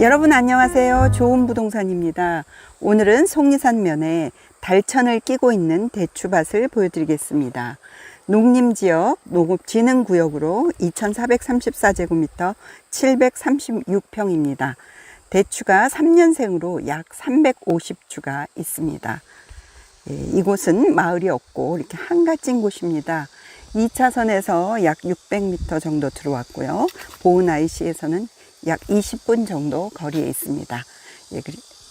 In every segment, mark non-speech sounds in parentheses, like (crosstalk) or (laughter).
여러분 안녕하세요. 좋은 부동산입니다. 오늘은 속리산 면에 달천을 끼고 있는 대추밭을 보여드리겠습니다. 농림지역 농업진흥구역으로 2434제곱미터 736평입니다. 대추가 3년생으로 약 350주가 있습니다. 예, 이곳은 마을이 없고 이렇게 한가진 곳입니다. 2차선에서 약 600m 정도 들어왔고요. 보은 IC에서는 약 20분 정도 거리에 있습니다. 예,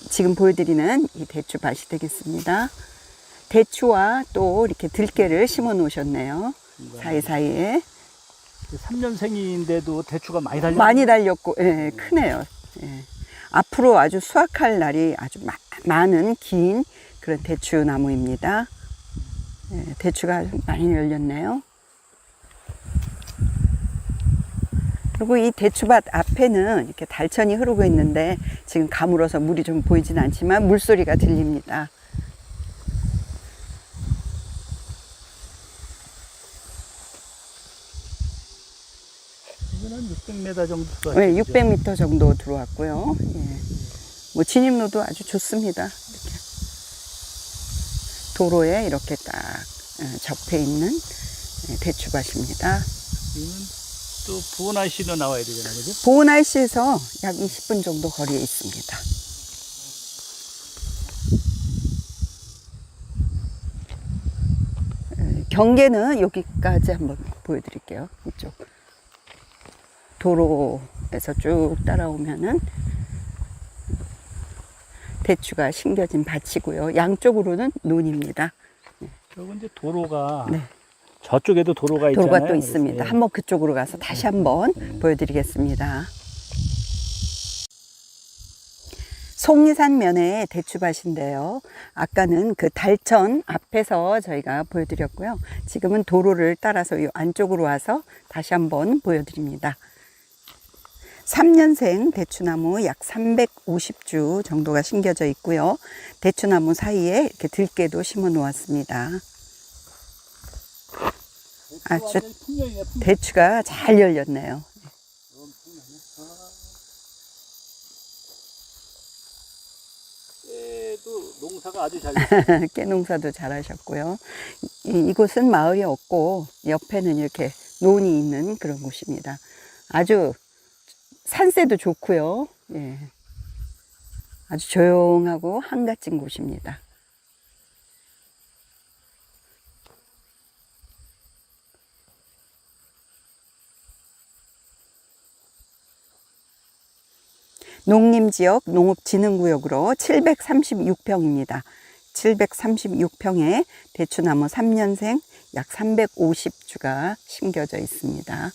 지금 보여드리는 이 대추밭이 되겠습니다. 대추와 또 이렇게 들깨를 심어 놓으셨네요. 사이사이에. 3년생인데도 대추가 많이 달려. 많이 달렸고, 예, 크네요. 예. 앞으로 아주 수확할 날이 아주 마- 많은 긴 그런 대추 나무입니다. 예, 대추가 좀 많이 열렸네요. 그리고 이 대추밭 앞에는 이렇게 달천이 흐르고 있는데 지금 가물어서 물이 좀 보이진 않지만 물소리가 들립니다. 이거는 600m 정도. 네, 600m 정도 들어왔고요. 예. 뭐 진입로도 아주 좋습니다. 이렇게 도로에 이렇게 딱 어, 접해 있는 예, 대추밭입니다. 또 부원 IC도 나와야 되잖아요, 그죠? 보은 IC에서 약 20분 정도 거리에 있습니다. 예, 경계는 여기까지 한번 보여드릴게요. 이쪽 도로에서 쭉 따라오면은 대추가 심겨진 밭이고요. 양쪽으로는 논입니다. 저건 이제 도로가 네. 저쪽에도 도로가 있잖아요. 도로가 또 있습니다. 예. 한번 그쪽으로 가서 다시 한번 보여드리겠습니다. 속리산 면의 대추밭인데요. 아까는 그 달천 앞에서 저희가 보여드렸고요. 지금은 도로를 따라서 이 안쪽으로 와서 다시 한번 보여드립니다. 3년생 대추나무 약 350주 정도가 심겨져 있고요. 대추나무 사이에 이렇게 들깨도 심어 놓았습니다. 아주 풍년이네, 풍년. 대추가 잘 열렸네요. 깨도 농사가 아주 잘 (laughs) 됐어요. 깨농사도 잘하셨고요. 이, 이곳은 마을이 없고 옆에는 이렇게 논이 있는 그런 곳입니다. 아주 산세도 좋고요. 예. 아주 조용하고 한가진 곳입니다. 농림지역 농업진흥구역으로 736평입니다. 736평에 대추나무 3년생 약 350주가 심겨져 있습니다.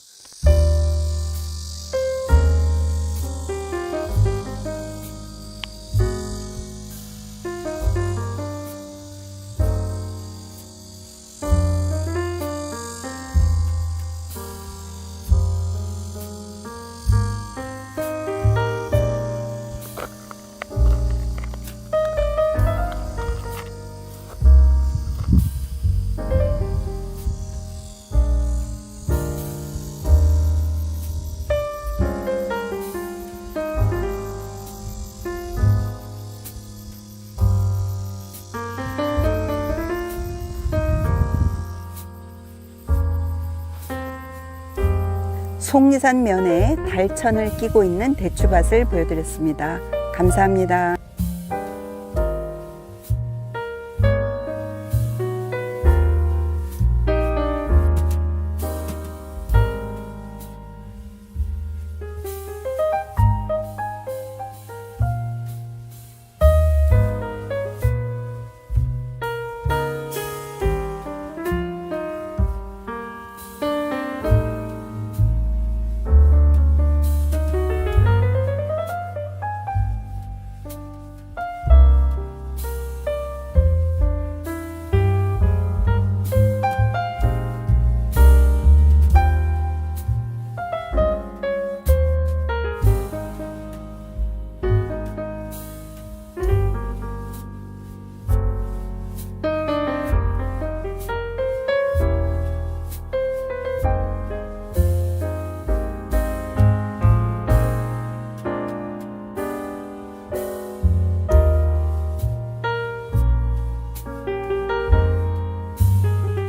속리산 면에 달천을 끼고 있는 대추밭을 보여드렸습니다. 감사합니다.